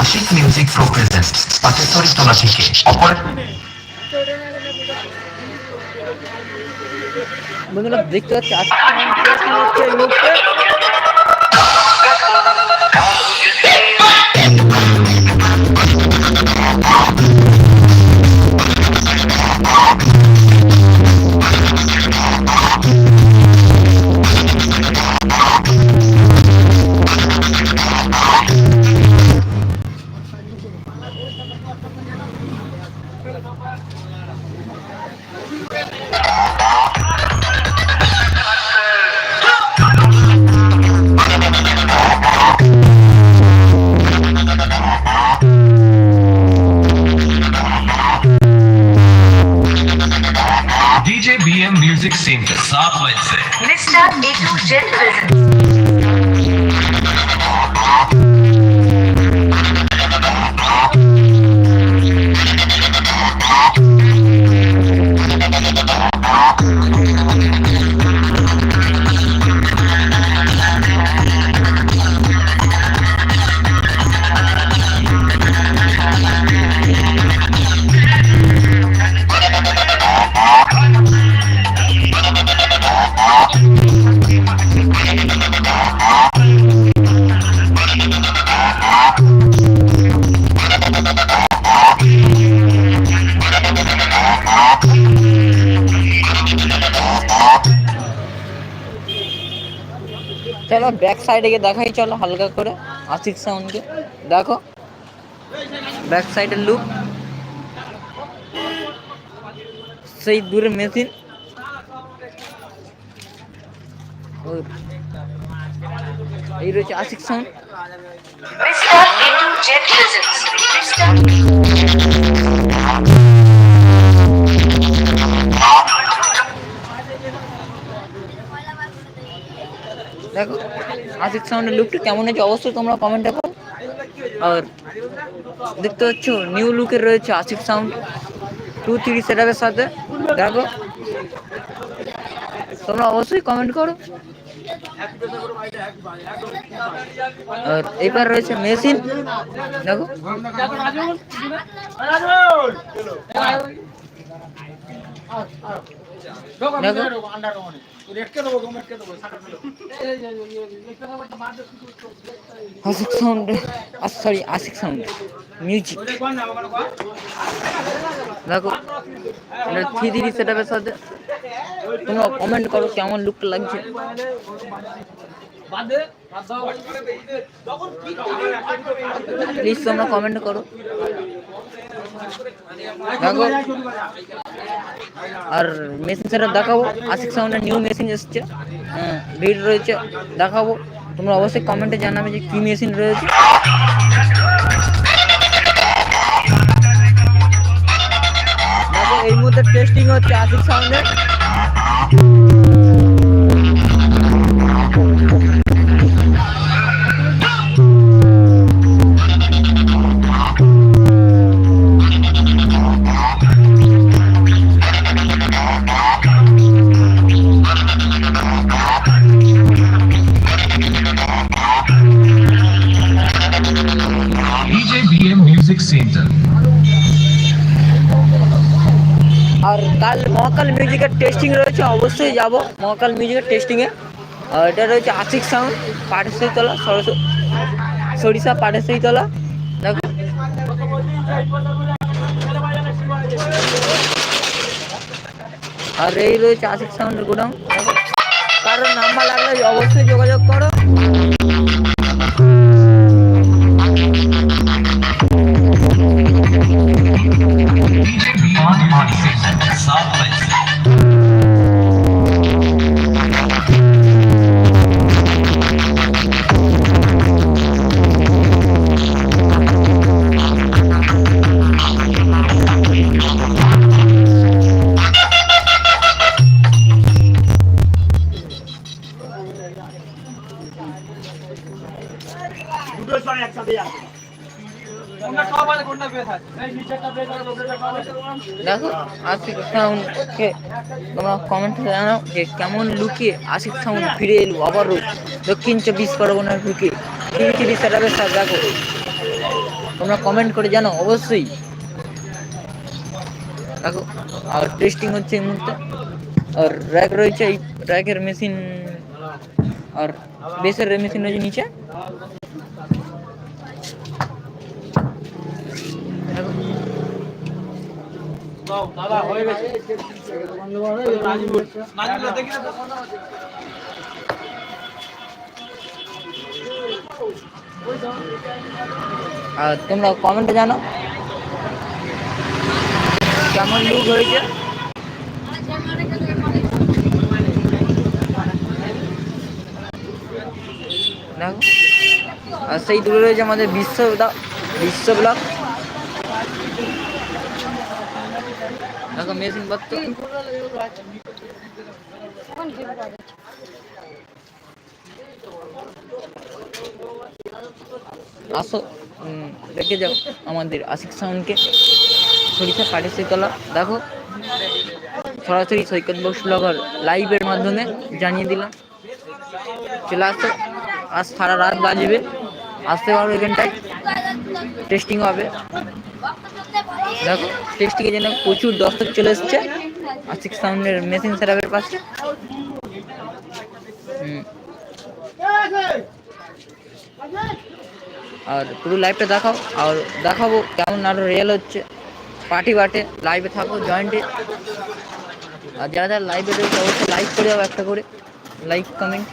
Ashik music pro presents Pateshwari তোলা থেকে। Operate বন্ধুরা দেখতে পাচ্ছি মুহূর্তে It's to Jen ব্যাক সাইডে গিয়ে দেখাই, চলো হালকা করে আশিক সাউন্ডকে দেখো, ব্যাক সাইডের লুক সেই দূরে মেশিন এই রয়েছে আশিক সাউন্ড সাউন্ডের লুকটা কেমন হয়েছে? অবশ্যই তোমরা কমেন্টে করো আর দেখতে পাচ্ছ নিউ লুকের রয়েছে আশিক সাউন্ড টু থ্রি সেটআপের সাথে। দেখো। তোমরা অবশ্যই কমেন্ট করো। আর এবার রয়েছে মেশিন দেখো দেখো। Ashik sound sorry Ashik sound music দেখো থ্রি সেটআপের সাথে। তোমরা কমেন্ট করো কেমন লুক লাগছে। প্লিজ তোমরা কমেন্ট করো। দেখো আর মেশিন সেটা দেখাবো। আশিক সাউন্ডের নিউ মেশিন এসছে। হ্যাঁ ভিড় রয়েছে। দেখাবো। তোমরা অবশ্যই কমেন্টে জানাবে যে কি মেশিন রয়েছে। দেখো, এই মুহূর্তে টেস্টিং হচ্ছে আশিক সাউন্ডের মহাকাল মিউজিকের টেস্টিং রয়েছে, অবশ্যই যাব মহাকাল মিউজিকের টেস্টিংয়ে আর এটা রয়েছে আশিক সাউন্ড পাটেশ্বরী তলা সরস সরিষা পাটেশ্বরী তলা দেখো। আর এই রয়েছে আশিক সাউন্ডের গোডাউন কারোর নাম্বার লাগলে অবশ্যই যোগাযোগ করো। দেখো আশিক সাউন্ডকে তোমরা কমেন্ট জানাও যে কেমন লুকিয়ে আশিক সাউন্ড ফিরে এলো আবারও দক্ষিণ চব্বিশ পরগনার টিভি সেটাপের সাথে দেখো তোমরা কমেন্ট করে জানো অবশ্যই। দেখো, আর টেস্টিং হচ্ছে এই মুহূর্তে। আর র্যাক রয়েছে এই র্যাকের মেশিন আর বেসের মেশিন রয়েছে নিচে। আর তোমরা কমেন্টে জানো। কেমন লুক হয়েছে? দেখো। আর সেই দূরে রয়েছে আমাদের বিশ্ব বিশ্ব ব্লক দেখো মেশিন পত্র আসো রেখে যাও আমাদের আশিক সাউন্ডকে সরিষা তলা দেখো। সরাসরি সৈকত বক্স ব্লগার লাইভের মাধ্যমে জানিয়ে দিলাম। চলে আসো, আজ সারা রাত বাজবে। আসতে পারো এখানটায়। টেস্টিং হবে। দেখো টেস্টিংয়ে যেন প্রচুর দর্শক চলে এসছে। আশিক সাউন্ডের মেশিন সেরাপের পাশে। আর পুরো লাইভটা দেখাও। আর দেখাবো কেমন আরও রিয়েল হচ্ছে। পার্টি বাটে লাইভে থাকো জয়েন্টে আর যারা যারা লাইভে রয়েছে, অবশ্যই লাইক করে যাও একটা করে। লাইক কমেন্ট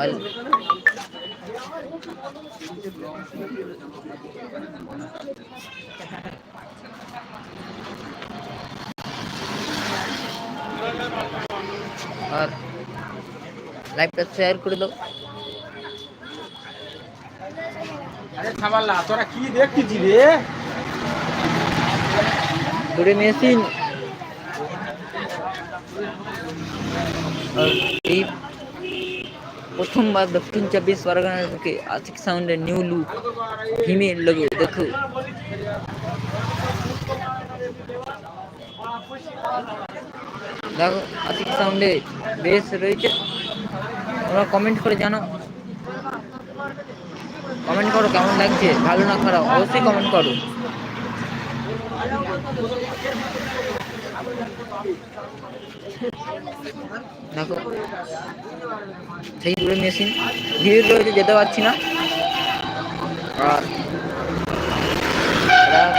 আর আর লাইভটা শেয়ার করে দাও। আরে থামাল্লা তোরা কি দেখতেছি রে? দুটো মেশিন আর এই প্রথমবার দক্ষিণ চব্বিশ পরগনার বুকে আশিক সাউন্ডের নিউ লুক হিমে লোগো দেখো। দেখো আশিক সাউন্ডে বেশ রয়েছে। তোমরা কমেন্ট করে জানো। কমেন্ট করো, কেমন লাগছে? ভালো না খারাপ? অবশ্যই কমেন্ট করো। দেখো, সেই দূরে মেশিন ভিড় রয়েছে, যেতে পারছি না। আর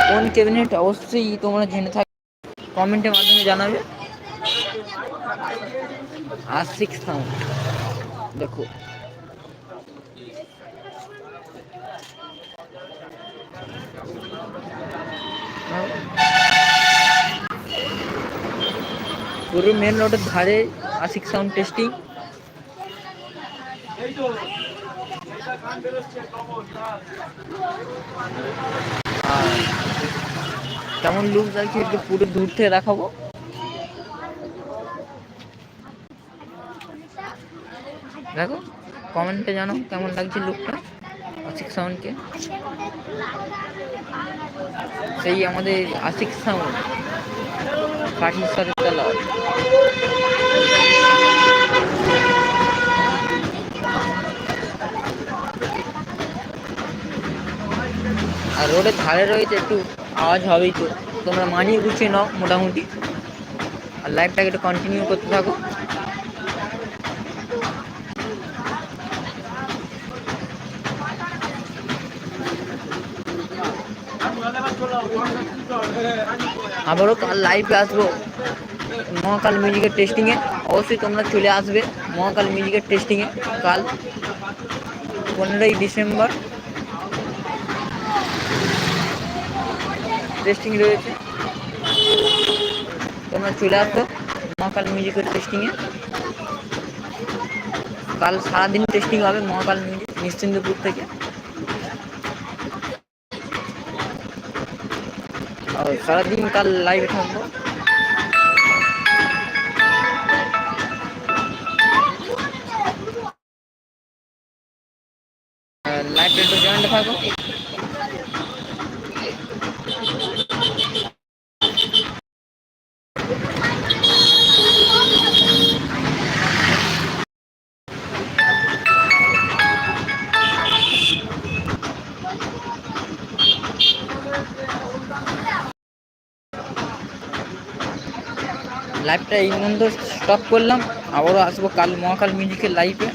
কোন ক্যাবিনেট অবশ্যই তোমরা জেনে থাক কমেন্টের মাধ্যমে জানাবে। আর সিক্স সাউন্ড দেখো। পুরো মেন রোডের ধারে আশিক সাউন্ড টেস্টিং আর কেমন লুক লাগছে একটু পুরো দূর থেকে দেখাবো। দেখো কমেন্টে জানো কেমন লাগছে লুকটা আশিক সাউন্ডকে সেই আমাদের আশিক সাউন্ড কাঠির তলা আর রোডের ধারে রয়েছে একটু আওয়াজ হবেই তো। তোমরা মানিয়ে গুছিয়ে নাও মোটামুটি। আর লাইফটাকে একটু কন্টিনিউ করতে থাকো। আবারও কাল লাইভে আসব মহাকাল মিউজিকের টেস্টিংয়ে অবশ্যই তোমরা চলে আসবে মহাকাল মিউজিকের টেস্টিংয়ে কাল পনেরোই ডিসেম্বর টেস্টিং রয়েছে তোমরা চলে আসো মহাকাল মিউজিকের টেস্টিংয়ে কাল সারাদিন টেস্টিং হবে মহাকাল মিউজিক নিশ্চিন্দপুর থেকে সারাদিন কাল লাইভে থাকব। লাইভটা এই মধ্যে স্টপ করলাম। আবারও আসব কাল মহাকাল মিউজিকের লাইভে